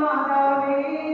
مهامي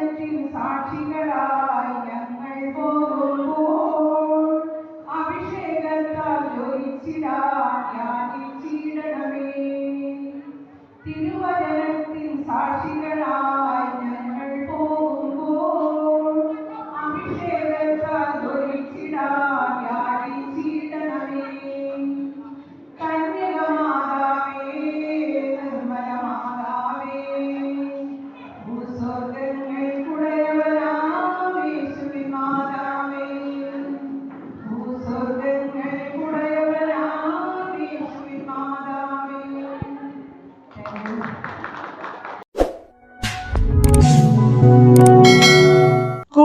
എല്ലാറ്റിൽ സാക്ഷികളായി ഞങ്ങൾ പോകുമ്പോൾ അഭിഷേകത്താൽ ജോലിച്ചിടാൻ യാതിച്ചിടണമേ തിരുവചനത്തിൽ